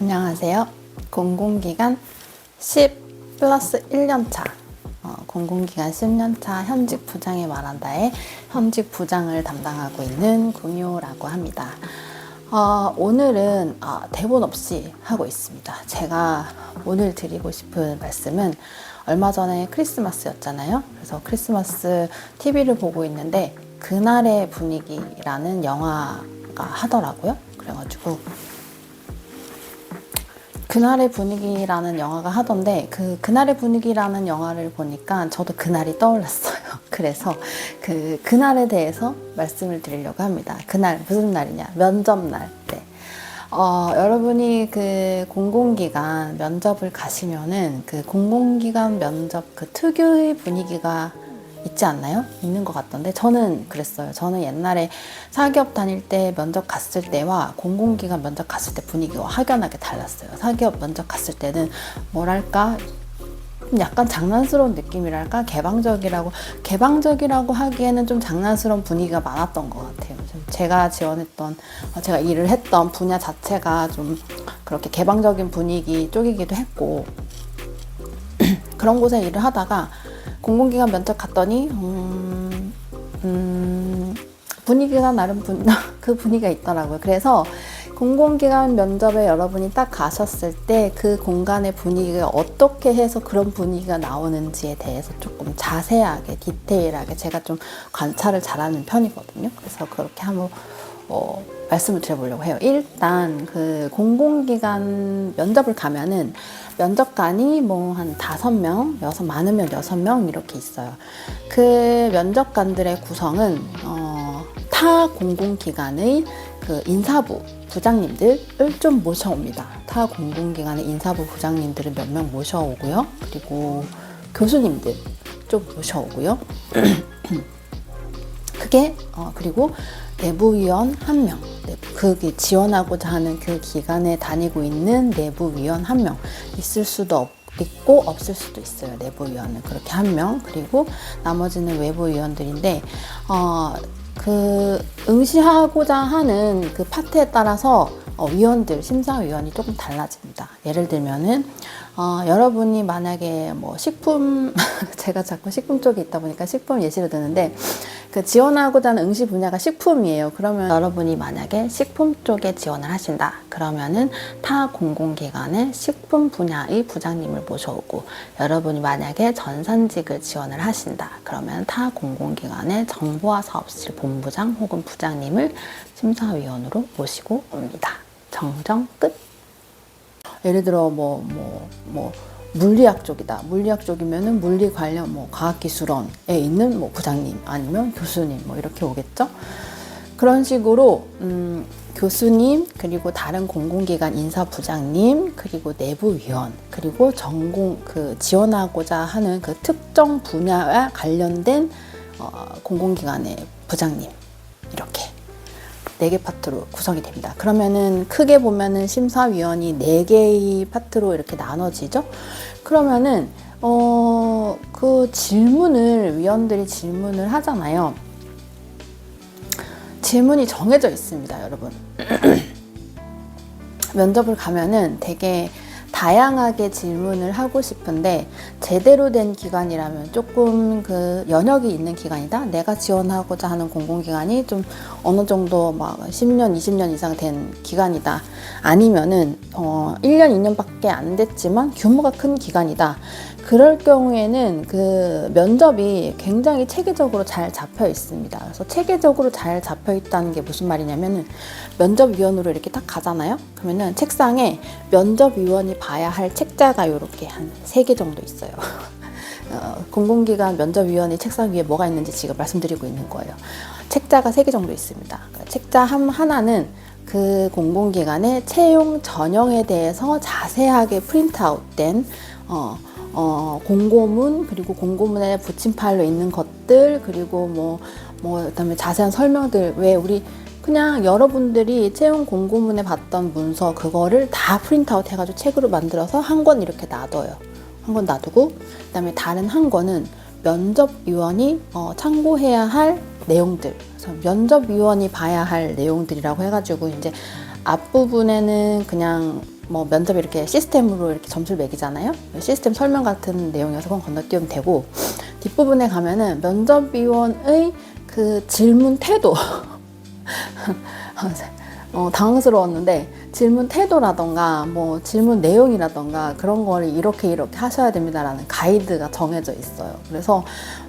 안녕하세요. 공공기관 10 플러스 1년차, 어, 공공기관 10년차 현직 부장의 말한다의 현직 부장을 담당하고 있는 구묘라고 합니다. 어, 오늘은 아, 대본 없이 하고 있습니다. 제가 오늘 드리고 싶은 말씀은 얼마 전에 크리스마스였잖아요. 그래서 크리스마스 TV를 보고 있는데 그날의 분위기라는 영화가 하더라고요. 그래가지고 그날의 분위기라는 영화가 하던데 그 그날의 분위기라는 영화를 보니까 저도 그날이 떠올랐어요. 그래서 그 그날에 대해서 말씀을 드리려고 합니다. 그날 무슨 날이냐? 면접날. 네. 어, 여러분이 그 공공기관 면접을 가시면은 그 공공기관 면접 그 특유의 분위기가 있지 않나요? 있는 것 같던데 저는 그랬어요. 저는 옛날에 사기업 다닐 때 면접 갔을 때와 공공기관 면접 갔을 때 분위기가 확연하게 달랐어요. 사기업 면접 갔을 때는 뭐랄까 약간 장난스러운 느낌이랄까 개방적이라고 개방적이라고 하기에는 좀 장난스러운 분위기가 많았던 것 같아요. 제가 지원했던 어, 제가 일을 했던 분야 자체가 좀 그렇게 개방적인 분위기 쪽이기도 했고 그런 곳에 일을 하다가 공공기관 면접 갔더니 음, 음, 분위기가 나름 분, 그 분위기가 있더라고요. 그래서 공공기관 면접에 여러분이 딱 가셨을 때 그 공간의 분위기가 어떻게 해서 그런 분위기가 나오는지에 대해서 조금 자세하게 디테일하게 제가 좀 관찰을 잘하는 편이거든요. 그래서 그렇게 한번 어, 말씀을 드려보려고 해요. 일단 그 공공기관 면접을 가면은 면접관이 뭐 한 다섯 명, 여섯 많으면 여섯 명 이렇게 있어요. 그 면접관들의 구성은 어, 타 공공기관의 그 인사부 부장님들을 좀 모셔옵니다. 타 공공기관의 인사부 부장님들을 몇 명 모셔오고요. 그리고 교수님들 좀 모셔오고요. 그게 어, 그리고 내부위원 한 명, 그게 지원하고자 하는 그 기관에 다니고 있는 내부위원 한명 있을 수도 없, 있고 없을 수도 있어요. 내부위원은 그렇게 한 명, 그리고 나머지는 외부위원들인데 어, 그 응시하고자 하는 그 파트에 따라서 어, 위원들 심사위원이 조금 달라집니다. 예를 들면은 어, 여러분이 만약에 뭐 식품 제가 자꾸 식품 쪽에 있다 보니까 식품 예시를 드는데 그 지원하고자 하는 응시 분야가 식품이에요. 그러면 여러분이 만약에 식품 쪽에 지원을 하신다. 그러면은 타 공공기관의 식품 분야의 부장님을 모셔오고 여러분이 만약에 전산직을 지원을 하신다. 그러면 타 공공기관의 정보화 사업실 본부장 혹은 부장님을 심사위원으로 모시고 옵니다. 정정 끝. 예를 들어 뭐 뭐, 뭐 물리학 쪽이다. 물리학 쪽이면은 물리 관련 뭐 과학기술원에 있는 뭐 부장님 아니면 교수님 뭐 이렇게 오겠죠. 그런 식으로 음, 교수님 그리고 다른 공공기관 인사 부장님 그리고 내부위원 그리고 전공 그 지원하고자 하는 그 특정 분야와 관련된 어, 공공기관의 부장님 네 개 파트로 구성이 됩니다. 그러면은 크게 보면은 심사위원이 네 개의 파트로 이렇게 나눠지죠. 그러면은 어, 그 질문을 위원들이 질문을 하잖아요. 질문이 정해져 있습니다, 여러분. 면접을 가면은 되게 다양하게 질문을 하고 싶은데 제대로 된 기관이라면 조금 그 연역이 있는 기관이다. 내가 지원하고자 하는 공공기관이 좀 어느 정도 막 10년, 20년 이상 된 기관이다. 아니면은 어 1년, 2년밖에 안 됐지만 규모가 큰 기관이다. 그럴 경우에는 그 면접이 굉장히 체계적으로 잘 잡혀 있습니다. 그래서 체계적으로 잘 잡혀 있다는 게 무슨 말이냐면은 면접위원으로 이렇게 딱 가잖아요. 그러면은 책상에 면접위원이 봐야 할 책자가 이렇게 한 세 개 정도 있어요. 어, 공공기관 면접위원이 책상 위에 뭐가 있는지 지금 말씀드리고 있는 거예요. 책자가 세 개 정도 있습니다. 그러니까 책자 한, 하나는 그 공공기관의 채용 전형에 대해서 자세하게 프린트아웃된 어, 어, 공고문 그리고 공고문에 붙임팔로 있는 것들 그리고 뭐뭐 그다음에 자세한 설명들 왜 우리 그냥 여러분들이 채용 공고문에 봤던 문서 그거를 다 프린트아웃 해가지고 책으로 만들어서 한 권 이렇게 놔둬요. 한 권 놔두고 그다음에 다른 한 권은 면접위원이 어, 참고해야 할 내용들. 그래서 면접위원이 봐야 할 내용들이라고 해가지고 이제 앞부분에는 그냥 뭐 면접 이렇게 시스템으로 이렇게 점수를 매기잖아요. 시스템 설명 같은 내용이어서 그건 건너뛰면 되고 뒷부분에 가면은 면접위원의 그 질문 태도 어, 당황스러웠는데 질문 태도라던가 뭐 질문 내용이라던가 그런 걸 이렇게 이렇게 하셔야 됩니다라는 가이드가 정해져 있어요. 그래서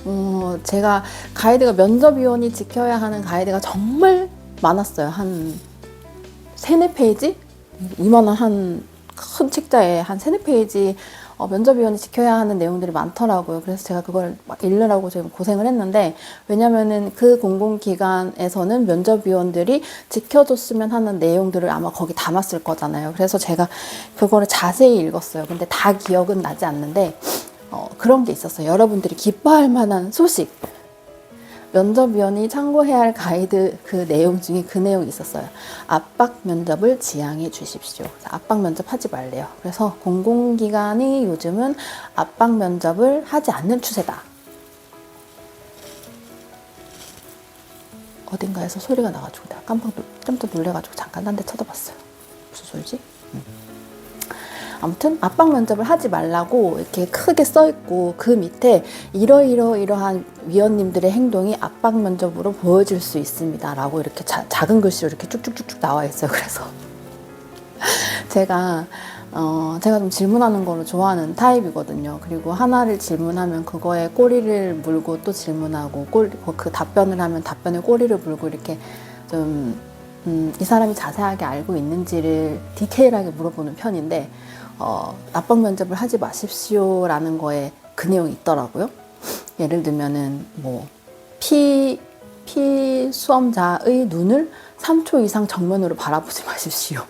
어, 제가 가이드가 면접위원이 지켜야 하는 가이드가 정말 많았어요. 한 세네 페이지? 이만한 한 큰 책자에 한 세네 페이지 어, 면접위원이 지켜야 하는 내용들이 많더라고요. 그래서 제가 그걸 막 읽느라고 지금 고생을 했는데, 왜냐면은 그 공공기관에서는 면접위원들이 지켜줬으면 하는 내용들을 아마 거기 담았을 거잖아요. 그래서 제가 그거를 자세히 읽었어요. 근데 다 기억은 나지 않는데, 어, 그런 게 있었어요. 여러분들이 기뻐할 만한 소식. 면접위원이 참고해야 할 가이드 그 내용 중에 그 내용이 있었어요. 압박 면접을 지양해 주십시오. 압박 면접 하지 말래요. 그래서 공공기관이 요즘은 압박 면접을 하지 않는 추세다. 어딘가에서 소리가 나가지고 내가 깜빡 놀- 깜짝 놀래가지고 잠깐 딴 데 쳐다봤어요. 무슨 소리지? 음. 아무튼 압박 면접을 하지 말라고 이렇게 크게 써 있고 그 밑에 이러이러 이러한 위원님들의 행동이 압박 면접으로 보여질 수 있습니다라고 이렇게 자- 작은 글씨로 이렇게 쭉쭉쭉쭉 나와 있어요. 그래서 제가 어, 제가 좀 질문하는 거를 좋아하는 타입이거든요. 그리고 하나를 질문하면 그거에 꼬리를 물고 또 질문하고 꼬리, 그 답변을 하면 답변에 꼬리를 물고 이렇게 좀, 음, 이 사람이 자세하게 알고 있는지를 디테일하게 물어보는 편인데, 어, 압박 면접을 하지 마십시오라는 거에 그 내용이 있더라고요. 예를 들면은 뭐, 피, 피 수험자의 눈을 3초 이상 정면으로 바라보지 마십시오.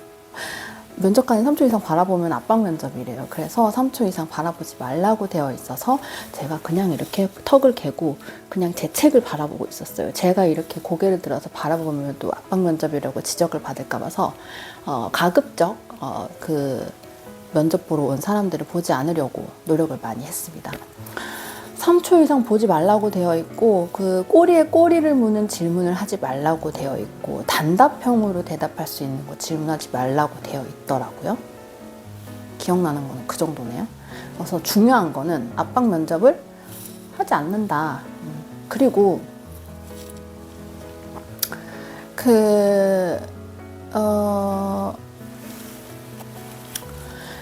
면접관이 3초 이상 바라보면 압박 면접이래요. 그래서 3초 이상 바라보지 말라고 되어 있어서 제가 그냥 이렇게 턱을 개고 그냥 제 책을 바라보고 있었어요. 제가 이렇게 고개를 들어서 바라보면 또 압박 면접이라고 지적을 받을까 봐서 어, 가급적 어, 그 면접 보러 온 사람들을 보지 않으려고 노력을 많이 했습니다. 3초 이상 보지 말라고 되어 있고 그 꼬리에 꼬리를 무는 질문을 하지 말라고 되어 있고 단답형으로 대답할 수 있는 거 질문하지 말라고 되어 있더라고요. 기억나는 거는 그 정도네요. 그래서 중요한 거는 압박 면접을 하지 않는다. 음, 그리고 그 어.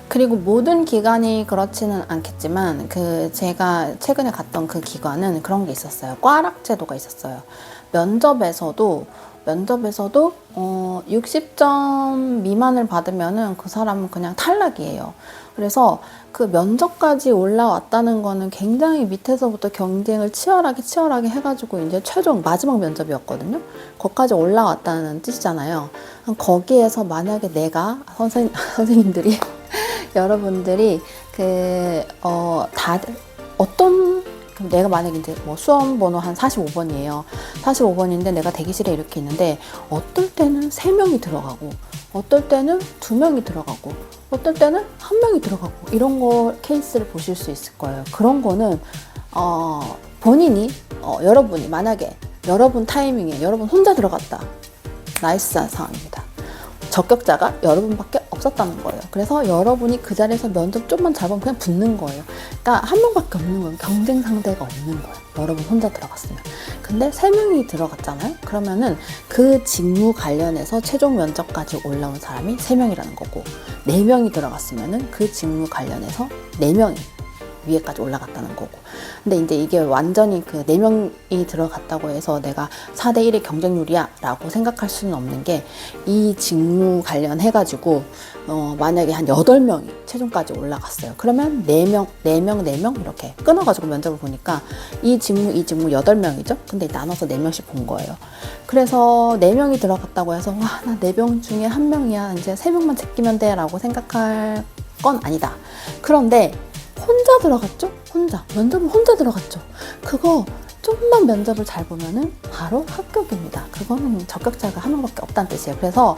그리고 모든 기관이 그렇지는 않겠지만 그 제가 최근에 갔던 그 기관은 그런 게 있었어요. 꽈락 제도가 있었어요. 면접에서도 면접에서도 어 60점 미만을 받으면은 그 사람은 그냥 탈락이에요. 그래서 그 면접까지 올라왔다는 거는 굉장히 밑에서부터 경쟁을 치열하게 치열하게 해가지고 이제 최종 마지막 면접이었거든요. 거기까지 올라왔다는 뜻이잖아요. 거기에서 만약에 내가 선생 선생님들이 여러분들이 그, 어, 다들, 어떤, 내가 만약에 이제 뭐 수험 번호 한 45번이에요. 45번인데 내가 대기실에 이렇게 있는데, 어떨 때는 3명이 들어가고, 어떨 때는 2명이 들어가고, 어떨 때는 1명이 들어가고, 이런 거 케이스를 보실 수 있을 거예요. 그런 거는, 어, 본인이, 어, 여러분이 만약에 여러분 타이밍에 여러분 혼자 들어갔다. 나이스한 상황입니다. 적격자가 여러분밖에 없었다는 거예요. 그래서 여러분이 그 자리에서 면접 좀만 잡으면 그냥 붙는 거예요. 그러니까 한 명밖에 없는 거예요. 경쟁 상대가 없는 거예요. 여러분 혼자 들어갔으면. 근데 세 명이 들어갔잖아요. 그러면은 그 직무 관련해서 최종 면접까지 올라온 사람이 세 명이라는 거고 네 명이 들어갔으면은 그 직무 관련해서 네 명이 위에까지 올라갔다는 거고. 근데 이제 이게 완전히 그 네명이 들어갔다고 해서 내가 4대 1의 경쟁률이야 라고 생각할 수는 없는 게 이 직무 관련해가지고 어, 만약에 한 8명이 최종까지 올라갔어요. 그러면 4명, 4명, 4명 이렇게 끊어가지고 면접을 보니까 이 직무, 이 직무 8명이죠? 근데 나눠서 4명씩 본 거예요. 그래서 4명이 들어갔다고 해서 와, 나 4명 중에 한 명이야. 이제 3명만 제끼면 돼 라고 생각할 건 아니다. 그런데 혼자 들어갔죠? 혼자. 면접은 혼자 들어갔죠. 그거 좀만 면접을 잘 보면은 바로 합격입니다. 그거는 적격자가 한 명밖에 없다는 뜻이에요. 그래서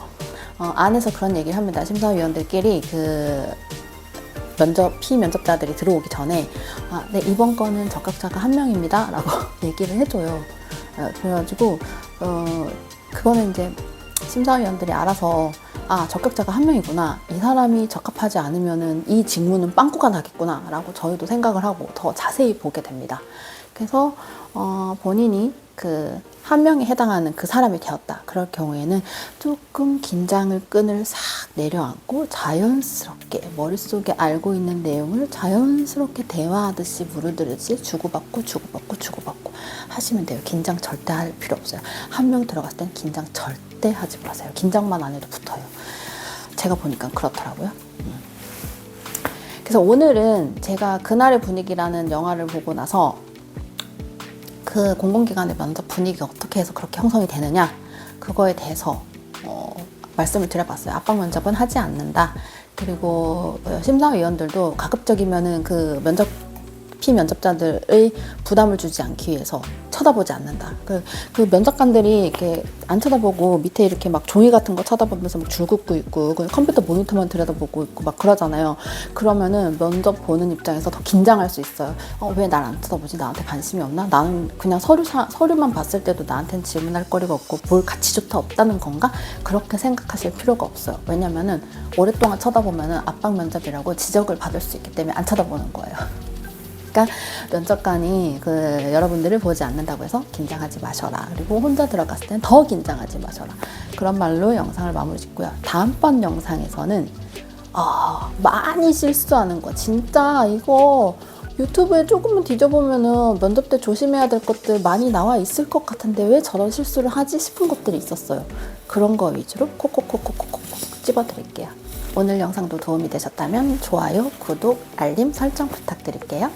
어, 안에서 그런 얘기를 합니다. 심사위원들끼리 그 면접 피면접자들이 들어오기 전에 아, 네 이번 거는 적격자가 한 명입니다라고 얘기를 해줘요. 어, 그래가지고 어, 그거는 이제 심사위원들이 알아서 아 적격자가 한 명이구나 이 사람이 적합하지 않으면은 이 직무는 빵꾸가 나겠구나 라고 저희도 생각을 하고 더 자세히 보게 됩니다. 그래서 어, 본인이 그 한 명에 해당하는 그 사람이 되었다. 그럴 경우에는 조금 긴장을 끈을 싹 내려앉고 자연스럽게 머릿속에 알고 있는 내용을 자연스럽게 대화하듯이 물어들듯이 주고받고 주고받고 주고받고 하시면 돼요. 긴장 절대 할 필요 없어요. 한 명 들어갔을 땐 긴장 절대 하지 마세요. 긴장만 안 해도 붙어요. 제가 보니까 그렇더라고요. 음. 그래서 오늘은 제가 그날의 분위기라는 영화를 보고 나서 그 공공기관의 면접 분위기가 어떻게 해서 그렇게 형성이 되느냐 그거에 대해서 어, 말씀을 드려봤어요. 압박 면접은 하지 않는다. 그리고 어, 심사위원들도 가급적이면은 그 면접 피 면접자들의 부담을 주지 않기 위해서 쳐다보지 않는다. 그, 그 면접관들이 이렇게 안 쳐다보고 밑에 이렇게 막 종이 같은 거 쳐다보면서 막 줄 긋고 있고 그 컴퓨터 모니터만 들여다보고 있고 막 그러잖아요. 그러면은 면접 보는 입장에서 더 긴장할 수 있어요. 어, 왜 날 안 쳐다보지? 나한테 관심이 없나? 나는 그냥 서류 사, 서류만 봤을 때도 나한테는 질문할 거리가 없고 볼 가치조차 없다는 건가? 그렇게 생각하실 필요가 없어요. 왜냐면은 오랫동안 쳐다보면은 압박 면접이라고 지적을 받을 수 있기 때문에 안 쳐다보는 거예요. 그러니까 면접관이 그 여러분들을 보지 않는다고 해서 긴장하지 마셔라. 그리고 혼자 들어갔을 땐 더 긴장하지 마셔라. 그런 말로 영상을 마무리 짓고요. 다음번 영상에서는 아, 많이 실수하는 거. 진짜 이거 유튜브에 조금만 뒤져보면은 면접 때 조심해야 될 것들 많이 나와 있을 것 같은데 왜 저런 실수를 하지 싶은 것들이 있었어요. 그런 거 위주로 콕콕콕콕콕콕 집어드릴게요. 오늘 영상도 도움이 되셨다면 좋아요, 구독, 알림 설정 부탁드릴게요.